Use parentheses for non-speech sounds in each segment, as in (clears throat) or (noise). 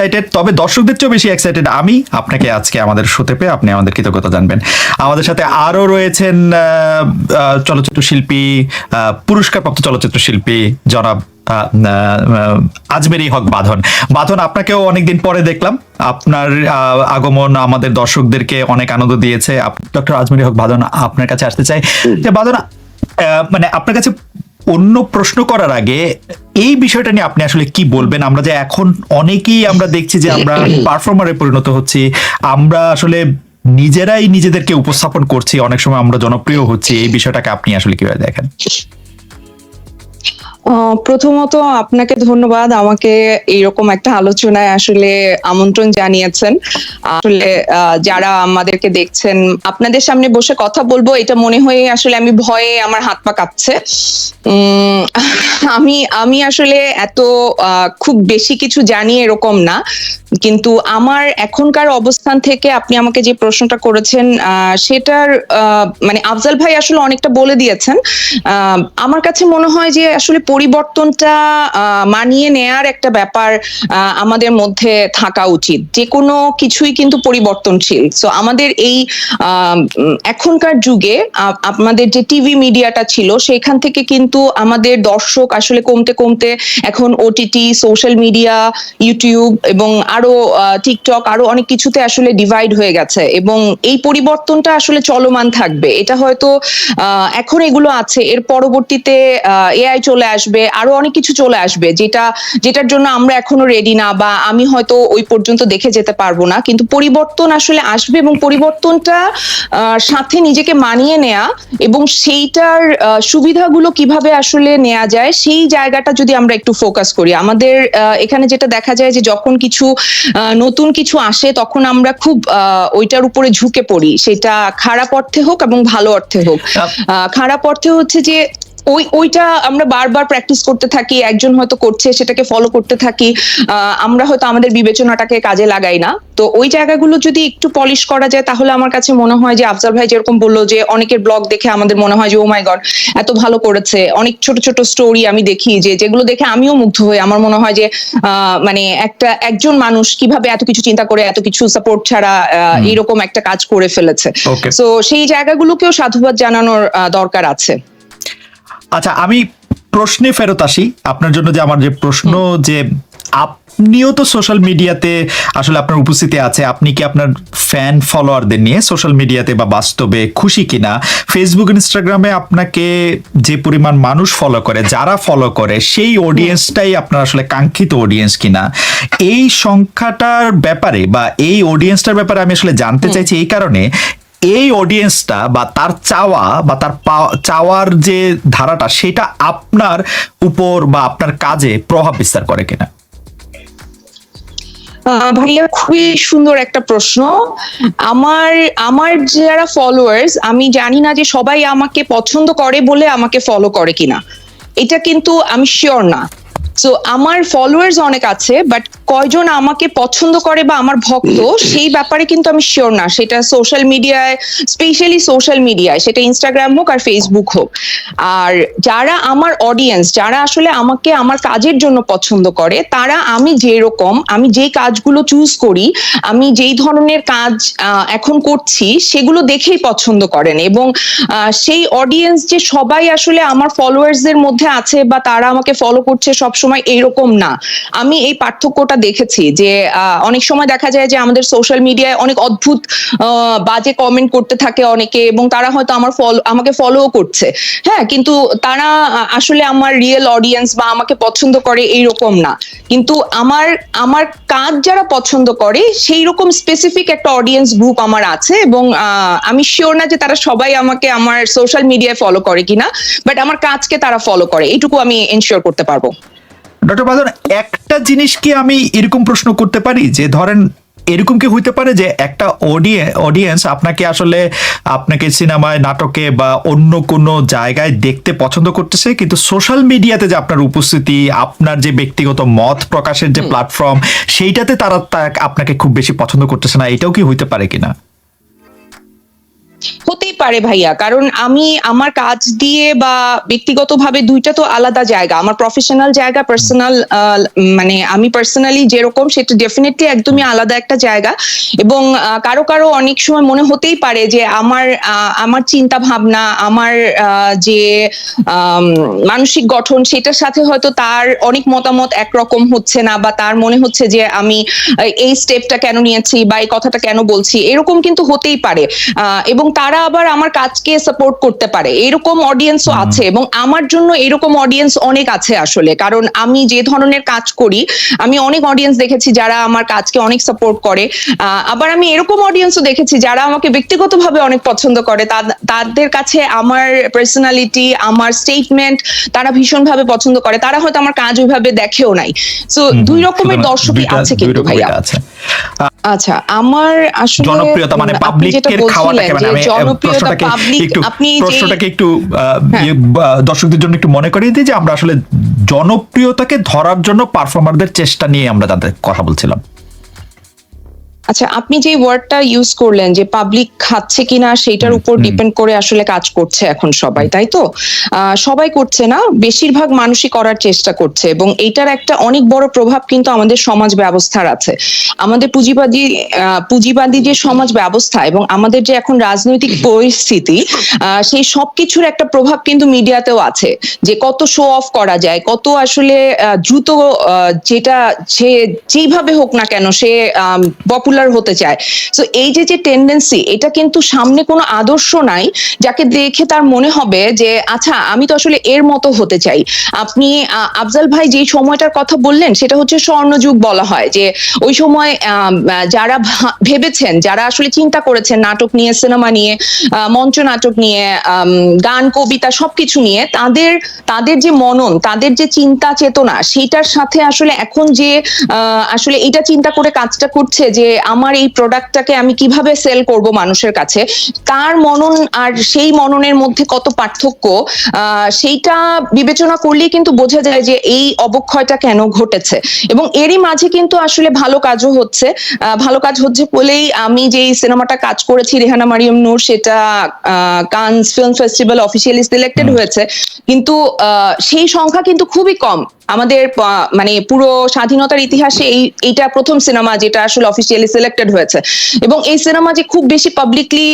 Excited তবে দর্শকদের চেয়েও বেশি এক্সাইটেড আমি। আপনাকে আজকে আমাদের শোতে পেয়ে আপনি আমাদের কৃতজ্ঞতা জানবেন। আমাদের সাথে আরও রয়েছেন চলচ্চিত্র শিল্পী পুরস্কারপ্রাপ্ত চলচ্চিত্র শিল্পী জনাব আজমেরি হক বাঁধন। বাঁধন আপনাকেও অনেকদিন পরে দেখলাম। আপনার আহ, আগমন আমাদের দর্শকদেরকে অনেক আনন্দ দিয়েছে। ডক্টর আজমেরি হক বাঁধন আপনার কাছে আসতে চাই। যে বাঁধন আহ, মানে আপনার কাছে অন্য প্রশ্ন করার আগে এই বিষয়টা নিয়ে আপনি আসলে কি বলবেন? আমরা যে এখন অনেকেই আমরা দেখছি যে আমরা পারফর্মারে পরিণত হচ্ছি, আমরা আসলে নিজেরাই নিজেদেরকে উপস্থাপন করছি, অনেক সময় আমরা জনপ্রিয় হচ্ছি, এই বিষয়টাকে আপনি আসলে কীভাবে দেখেন? প্রথমত আপনাকে ধন্যবাদ আমাকে এইরকম একটা আলোচনায় আসলে আমন্ত্রণ জানিয়েছেন। আসলে যারা আমাদেরকে দেখছেন, আপনাদের সামনে বসে কথা বলব, এটা মনে হয়ে আসলে আমি ভয়ে আমার হাত পা কাঁপছে। আমি আমি আসলে এত খুব বেশি কিছু জানি এরকম না। কিন্তু আমার এখনকার অবস্থান থেকে আপনি আমাকে যে প্রশ্নটা করেছেন সেটার মানে আফজাল ভাই আসলে অনেকটা বলে দিয়েছেন। আমার কাছে মনে হয় যে আসলে পরিবর্তনটা মানিয়ে নেয়ার একটা ব্যাপার আমাদের মধ্যে থাকা উচিত। যে কোনো কিছুই কিন্তু পরিবর্তনশীল। সো আমাদের এই এখনকার যুগে আমাদের যে টিভি মিডিয়াটা ছিল, সেখান থেকে কিন্তু আমাদের দর্শক আসলে কমতে কমতে এখন ওটিটি সোশ্যাল মিডিয়া ইউটিউব এবং আরও টিকটক আরও অনেক কিছুতে আসলে ডিভাইড হয়ে গেছে এবং এই পরিবর্তনটা আসলে চলমান থাকবে। এটা হয়তো এখন এগুলো আছে, এর পরবর্তীতে এআই চলে আসবে, আরও অনেক কিছু চলে আসবে যেটা, যেটার জন্য আমরা এখনও রেডি না বা আমি হয়তো ওই পর্যন্ত দেখে যেতে পারব না। কিন্তু পরিবর্তন আসলে আসবে এবং পরিবর্তনটা সাথে নিজেকে মানিয়ে নেয়া এবং সেইটার সুবিধাগুলো কীভাবে আসলে নেওয়া যায়, সেই জায়গাটা যদি আমরা একটু ফোকাস করি। আমাদের এখানে যেটা দেখা যায় যে যখন কিছু নতুন কিছু আসে তখন আমরা খুব আহ, ওইটার উপরে ঝুঁকে পড়ি। সেটা খারাপ অর্থে হোক এবং ভালো অর্থে হোক। আহ, খারাপ অর্থে হচ্ছে যে ওই ওইটা আমরা বারবার প্র্যাকটিস করতে থাকি একজন হয়তো করছে সেটাকে ফলো করতে থাকি আহ, আমরা হয়তো আমাদের বিবেচনাটাকে কাজে লাগাই না। তো ওই জায়গাগুলো যদি একটু পলিশ করা যায় তাহলে আমার কাছে মনে হয় যে আফজাল ভাই যেরকম বলল যে অনেকের ব্লগ দেখে আমাদের মনে হয় যে ও মাই গড এত ভালো করেছে। অনেক ছোট ছোট স্টোরি আমি দেখি যে যেগুলো দেখে আমিও মুগ্ধ হই। আমার মনে হয় যে আহ, মানে একটা একজন মানুষ কীভাবে এত কিছু চিন্তা করে এত কিছু সাপোর্ট ছাড়া আহ, এইরকম একটা কাজ করে ফেলেছে। তো সেই জায়গাগুলোকেও সাধুবাদ জানানোর দরকার আছে। আচ্ছা আমি প্রশ্নে ফেরত আসি। আপনার জন্য যে আমার যে প্রশ্ন যে আপনিও তো সোশ্যাল মিডিয়াতে আসলে আপনার উপস্থিতি আছে আপনি কি আপনার ফ্যান ফলোয়ারদের নিয়ে সোশ্যাল মিডিয়াতে বা বাস্তবে খুশি কিনা? ফেসবুক ইনস্টাগ্রামে আপনাকে যে পরিমাণ মানুষ ফলো করে যারা ফলো করে সেই অডিয়েন্সটাই আপনার আসলে কাঙ্ক্ষিত অডিয়েন্স কিনা? এই সংখ্যাটার ব্যাপারে বা এই অডিয়েন্সটার ব্যাপারে আমি আসলে জানতে চাইছি এই কারণে এই অডিয়েন্সটা বা তার চাওয়া বা তার চাওয়ার যে ধারাটা, সেটা আপনার উপর বা আপনার কাজে প্রভাব বিস্তার করে কিনা? ভাইয়া, খুবই সুন্দর একটা প্রশ্ন। আমার আমার যারা ফলোয়ার্স আমি জানি না যে সবাই আমাকে পছন্দ করে বলে আমাকে ফলো করে কিনা। এটা কিন্তু আমি শিওর না। তো আমার ফলোয়ার্স অনেক আছে বাট কয়জন আমাকে পছন্দ করে বা আমার ভক্ত (clears throat) সেই ব্যাপারে কিন্তু আমি শিওর না। সেটা সোশ্যাল মিডিয়ায় স্পেশালি সোশ্যাল মিডিয়ায় সেটা ইনস্টাগ্রাম হোক আর ফেসবুক হোক। আর যারা আমার অডিয়েন্স যারা আসলে আমাকে আমার কাজের জন্য পছন্দ করে তারা আমি যেরকম আমি যেই কাজগুলো চুজ করি আমি যেই ধরনের কাজ এখন করছি সেগুলো দেখেই পছন্দ করেন। এবং সেই অডিয়েন্স যে সবাই আসলে আমার ফলোয়ার্সদের মধ্যে আছে বা তারা আমাকে ফলো করছে সব সময় এইরকম না। আমি এই পার্থক্যটা দেখেছি যে অনেক সময় দেখা যায় যে আমাদের সোশ্যাল মিডিয়ায় অনেক অদ্ভুত বাজে কমেন্ট করতে থাকে অনেকে এবং তারা হয়তো আমার ফলো আমাকে ফলো করছে। হ্যাঁ কিন্তু তারা আসলে আমার রিয়েল অডিয়েন্স বা আমাকে পছন্দ করে এইরকম না। কিন্তু আমার আমার কাজ যারা পছন্দ করে সেই রকম স্পেসিফিক একটা অডিয়েন্স গ্রুপ আমার আছে এবং আমি শিওর না যে তারা সবাই আমাকে আমার সোশ্যাল মিডিয়ায় ফলো করে কিনা বাট আমার কাজকে তারা ফলো করে। এইটুকু আমি এনশিওর করতে পারব। ডক্টর বাদন একটা জিনিস কি আমি এরকম প্রশ্ন করতে পারি? যে ধরেন এরকম কি হইতে পারে যে একটা অডিয়েন্স আপনাকে আসলে আপনাকে সিনেমায় নাটকে বা অন্য কোনো জায়গায় দেখতে পছন্দ করতেছে কিন্তু সোশ্যাল মিডিয়াতে যে আপনার উপস্থিতি আপনার যে ব্যক্তিগত মত প্রকাশের যে প্ল্যাটফর্ম সেইটাতে তারা আপনাকে খুব বেশি পছন্দ করতেছে না এটাও কি হইতে পারে কিনা? হতেই পারে ভাইয়া। কারণ আমি আমার কাজ দিয়ে বা ব্যক্তিগতভাবে দুইটা তো আলাদা জায়গা। আমার প্রফেশনাল জায়গা পার্সোনাল মানে আমি পার্সোনালি যেরকম, সেটা ডেফিনেটলি একদমই আলাদা একটা জায়গা। এবং কারও কারও অনেক সময় মনে হতেই পারে যে আমার আমার চিন্তা ভাবনা, আমার যে মানসিক গঠন, সেটার সাথে হয়তো তার অনেক মতামত একরকম হচ্ছে না বা তার মনে হচ্ছে যে আমি এই স্টেপটা কেন নিয়েছি বা এই কথাটা কেন বলছি, এরকম কিন্তু হতেই পারে। এবং তারা আবার আমার কাজকে সাপোর্ট করতে পারে। এরকম অডিয়েন্সও আছে এবং আমার জন্য এরকম অডিয়েন্স অনেক আছে আসলে। কারণ আমি যে ধরনের কাজ করি আমি অনেক অডিয়েন্স দেখেছি যারা আমার কাজকে অনেক সাপোর্ট করে। আবার আমি এরকম অডিয়েন্সও দেখেছি যারা আমাকে ব্যক্তিগতভাবে অনেক পছন্দ করে। তাদের কাছে আমার পার্সোনালিটি আমার স্টেটমেন্ট তারা ভীষণভাবে পছন্দ করে। তারা হয়তো আমার কাজ ওইভাবে দেখেও নাই। তো দুই রকমের দর্শকই আছে কিন্তু ভাইয়া। আচ্ছা আমার আসলে জনপ্রিয়তা মানে পাবলিকের খাওয়াটা বলছিলেন কেমন যে আমি প্রশ্নটাকে একটু প্রশ্নটাকে একটু আহ, হ্যাঁ। ইয়ে, দর্শকদের জন্য একটু মনে করিয়ে দিই যে আমরা আসলে জনপ্রিয়তাকে ধরার জন্য পারফর্মারদের চেষ্টা নিয়ে আমরা তাদের কথা বলছিলাম আচ্ছা আপনি যে ওয়ার্ডটা ইউজ করলেন যে পাবলিক খাচ্ছে কিনা সেটার উপর ডিপেন্ড করে আসলে কাজ করছে এখন সবাই তাই তো? সবাই করছে না বেশিরভাগ মানুষই করার চেষ্টা করছে এবং এইটার একটা অনেক বড় প্রভাব কিন্তু আমাদের সমাজ ব্যবস্থার আছে। আমাদের পুঁজিবাদী পুঁজিবাদী যে সমাজ ব্যবস্থা এবং আমাদের যে এখন রাজনৈতিক পরিস্থিতি সেই সবকিছুর একটা প্রভাব কিন্তু মিডিয়াতেও আছে। যে কত শো অফ করা যায় কত আসলে দ্রুত যেটা সে যেইভাবে হোক না কেন সে পপুলার হতে চায়। তো এই যে যে টেন্ডেন্সি এটা কিন্তু সামনে কোনো আদর্শ নাই, যাকে দেখে তার মনে হবে যে আচ্ছা আমি তো আসলে এর মতো হতে চাই। আপনি আফজাল ভাই যে সময়টার কথা বললেন, সেটা হচ্ছে স্বর্ণযুগ বলা হয় যে, ওই সময় যারা ভেবেছেন, যারা আসলে চিন্তা করেছেন নাটক নিয়ে, সিনেমা নিয়ে মঞ্চ নাটক নিয়ে গান, কবিতা সবকিছু নিয়ে, তাদের তাদের যে মনন, তাদের যে চিন্তা চেতনা, সেটার সাথে আসলে এখন যে আসলে এটা চিন্তা করে কাজটা করছে যে আমার এই প্রোডাক্টটাকে আমি কীভাবে সেল করব মানুষের কাছে? তার মনন আর সেই মননের মধ্যে কত পার্থক্য সেইটা বিবেচনা করলেই কিন্তু বোঝা যায় যে এই অবক্ষয়টা কেন ঘটেছে। এবং এরই মাঝে কিন্তু আসলে ভালো কাজও হচ্ছে। ভালো কাজ হচ্ছে বলেই আমি যে সিনেমাটা কাজ করেছি রেহানা মারিয়াম নূর সেটা Cannes film festival officially selected হয়েছে। কিন্তু আহ, সেই সংখ্যা কিন্তু খুবই কম। আমাদের মানে পুরো স্বাধীনতার ইতিহাসে এই এইটা প্রথম সিনেমা যেটা আসলে অফিসিয়ালি সিলেক্টেড হয়েছে। এবং এই সিনেমা যে খুব বেশি পাবলিকলি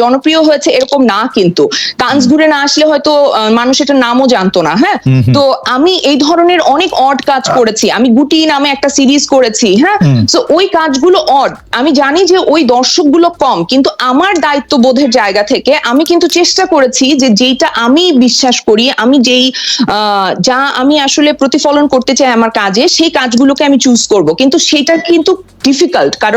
জনপ্রিয় হয়েছে এরকম না কিন্তু। কান্স ঘুরে না আসলে হয়তো মানুষ এটার নামও জানতো না হ্যাঁ? তো আমি এই ধরনের অনেক অড কাজ করেছি। আমি গুটি নামে একটা সিরিজ করেছি হ্যাঁ? তো ওই কাজগুলো অড আমি জানি যে ওই দর্শকগুলো কম কিন্তু আমার দায়িত্ববোধের জায়গা থেকে আমি কিন্তু চেষ্টা করেছি যে যেইটা আমি বিশ্বাস করি আমি যেই যা আমি আসলে প্রতিফলন করতে চাই আমার কাজে সেই কাজগুলোকে আমি চুজ করব। কিন্তু সেটা কিন্তু ডিফিকাল্ট কারণ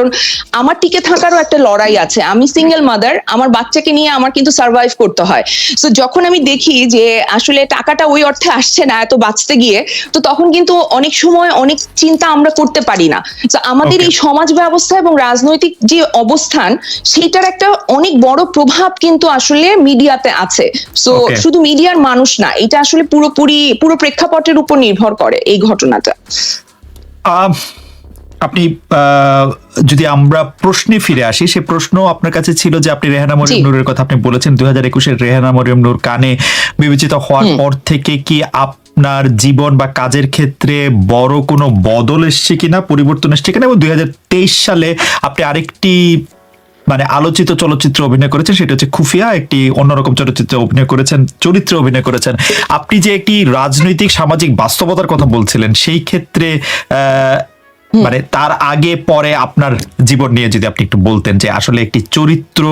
আমার টিকে থাকারও একটা লড়াই আছে। আমি সিঙ্গেল মাদার আমার বাচ্চাকে নিয়ে আমার কিন্তু সার্ভাইভ করতে হয়। তো যখন আমি দেখি যে আসলে টাকাটা ওই অর্থে আসছে না এত বাঁচতে গিয়ে তো তখন কিন্তু অনেক সময় অনেক চিন্তা আমরা করতে পারি না। তো আমাদের এই সমাজ ব্যবস্থা এবং রাজনৈতিক যে অবস্থান সেটার একটা অনেক বড় প্রভাব কিন্তু আসলে মিডিয়াতে আছে। সো শুধু মিডিয়ার মানুষ না এটা আসলে পুরোপুরি পুরো প্রেক্ষাপটের উপর নির্ভর করে এই ঘটনাটা। আম, আপনি আহ, যদি আমরা প্রশ্নে ফিরে আসি সে প্রশ্ন আপনার কাছে ছিল যে আপনি রেহানা মরিয়ম নূরের কথা আপনি বলেছেন। দুই হাজার একুশের রেহানা মরিয়ম নূর কানে বিবেচিত হওয়ার পর থেকে কি আপনার জীবন বা কাজের ক্ষেত্রে বড় কোনো বদল এসছে কিনা পরিবর্তন এসছে কিনা? এবং দুই হাজার তেইশ সালে আপনি আরেকটি মানে আলোচিত চলচ্চিত্র অভিনয় করেছেন সেটা হচ্ছে খুফিয়া। একটি অন্যরকম চলচ্চিত্রে অভিনয় করেছেন চরিত্রে অভিনয় করেছেন। আপনি যে একটি রাজনৈতিক সামাজিক বাস্তবতার কথা বলছিলেন সেই ক্ষেত্রে আহ, মানে তার আগে পরে আপনার জীবন নিয়ে যদি আপনি একটু বলতেন যে আসলে একটি চরিত্র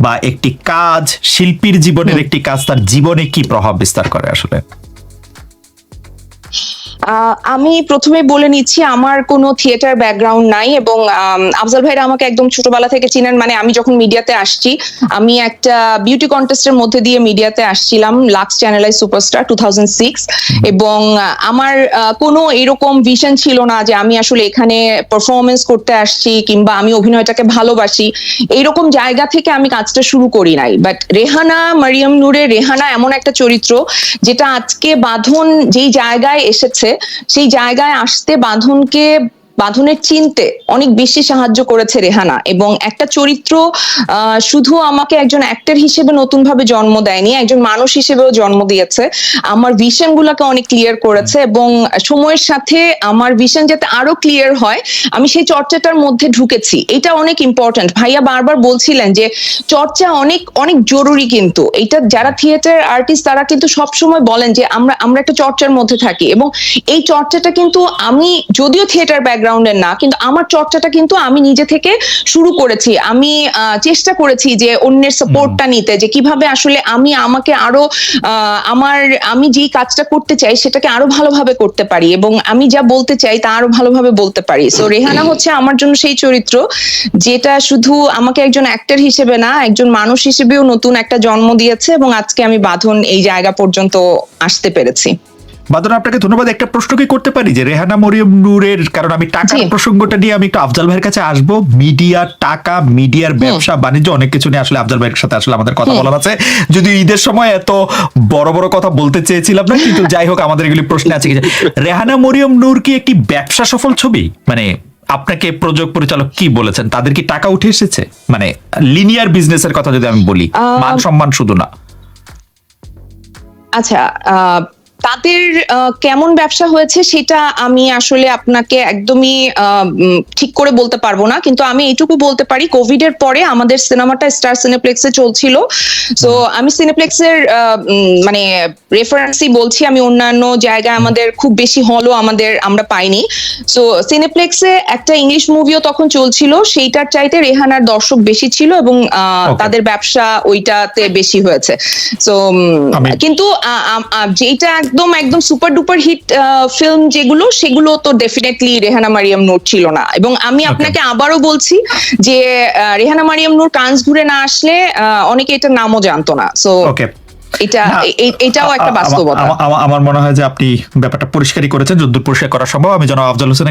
বা একটি কাজ শিল্পীর জীবনের একটি কাজ তার জীবনে কি প্রভাব বিস্তার করে আসলে? আমি প্রথমে বলে নিচ্ছি আমার কোনো থিয়েটার ব্যাকগ্রাউন্ড নাই এবং আফজাল ভাইরা আমাকে একদম ছোটবেলা থেকে চিনেন। মানে আমি যখন মিডিয়াতে আসছি আমি একটা বিউটি কন্টেস্টের মধ্যে দিয়ে মিডিয়াতে আসছিলাম লাক্স চ্যানেলাই সুপারস্টার টু এবং আমার কোনো এরকম ভিশন ছিল না যে আমি আসলে এখানে পারফরমেন্স করতে আসছি কিংবা আমি অভিনয়টাকে ভালোবাসি। এইরকম জায়গা থেকে আমি কাজটা শুরু করি নাই। বাট রেহানা মারিয়াম নূরের রেহানা এমন একটা চরিত্র যেটা আজকে বাঁধন যেই জায়গায় এসেছে সেই জায়গায় আসতে বাঁধনকে বাঁধনের চিনতে অনেক বেশি সাহায্য করেছে রেহানা। এবং একটা চরিত্র শুধু আমাকে একজন অ্যাক্টর হিসেবে নতুন ভাবে জন্ম দেয়নি, একজন মানুষ হিসেবেও জন্ম দিয়েছে। আমার ভিশন গুলাকে অনেক ক্লিয়ার করেছে এবং সময়ের সাথে আমার ভিশন যাতে আরও ক্লিয়ার হয়, আমি সেই চর্চাটার মধ্যে ঢুকেছি। এটা অনেক ইম্পর্ট্যান্ট ভাইয়া বারবার বলছিলেন যে, চর্চা অনেক অনেক জরুরি কিন্তু। এটা যারা থিয়েটার আর্টিস্ট তারা কিন্তু সব সময় বলেন যে, আমরা আমরা একটা চর্চার মধ্যে থাকি। এবং এই চর্চাটা কিন্তু আমি, যদিও থিয়েটার ব্যাকগ্রাউন্ডের না কিন্তু আমার চর্চাটা কিন্তু আমি নিজে থেকে শুরু করেছি। আমি চেষ্টা করেছি যে অন্যের সাপোর্টটা নিতে যে কীভাবে আসলে আমি আমাকে আরও আমার আমি যেই কাজটা করতে চাই সেটাকে আরও ভালোভাবে করতে পারি এবং আমি যা বলতে চাই তা আরও ভালোভাবে বলতে পারি। সো রেহানা হচ্ছে আমার জন্য সেই চরিত্র যেটা শুধু আমাকে একজন অ্যাক্টর হিসেবে না একজন মানুষ হিসেবেও নতুন একটা জন্ম দিয়েছে এবং আজকে আমি বাঁধন এই জায়গা পর্যন্ত আসতে পেরেছি। বাদন আপনাকে ধন্যবাদ। একটা প্রশ্ন কি করতে পারি? যে রেহানা মরিয়ম নূরের কারণ আমি টাকার প্রসঙ্গটা নিয়ে আমি একটু আফজাল ভাইয়ের কাছে আসব। মিডিয়া টাকা মিডিয়ার ব্যবসা বাণিজ্য অনেক কিছু নিয়ে আসলে আফজাল ভাইয়ের সাথে আসলে আমাদের কথা বলার আছে। যদি ঈদের সময় এত বড় বড় কথা বলতে চেয়েছিলাম না কিন্তু যাই হোক আমাদের এগুলি প্রশ্ন আছে রেহানা মরিয়ম নূর কি একটি ব্যবসা সফল ছবি? মানে আপনাকে প্রযোগ পরিচালক কি বলেছেন? তাদের কি টাকা উঠে এসেছে? মানে লিনিয়ার বিজনেসের কথা যদি আমি বলি মান সম্মান শুধু না। আচ্ছা আহ, তাদের কেমন ব্যবসা হয়েছে সেটা আমি আসলে আপনাকে একদমই ঠিক করে বলতে পারব না। কিন্তু আমি এইটুকু বলতে পারি কোভিড এর পরে আমাদের সিনেমাটা স্টার সিনেপ্লেক্সে চলছিল। তো আমি সিনেপ্লেক্সের মানে রেফারেন্সই বলছি আমি অন্যান্য জায়গায় আমাদের খুব বেশি হলও আমাদের আমরা পাইনি। সো সিনেপ্লেক্সে একটা ইংলিশ মুভিও তখন চলছিল সেইটার চাইতে রেহানার দর্শক বেশি ছিল এবং তাদের ব্যবসা ওইটাতে বেশি হয়েছে। তো কিন্তু যেটা একদম একদম সুপার ডুপার হিট ফিল্ম যেগুলো সেগুলো তো ডেফিনেটলি রেহানা মারিয়াম নূর ছিল না। এবং আমি আপনাকে আবারও বলছি যে রেহানা মারিয়াম নূর কান্স ঘুরে না আসলে আহ, অনেকে এটা নামও জানতো না। সো ওকে এটা এটাও একটা বাস্তবতা। আমা- আমা- আমার মনে হয় যে আপনি ব্যাপারটা পরিষ্কারই করেছেন। যদ্দূর পরিষ্কার করা সম্ভব। আমি যেন আফজাল হোসেন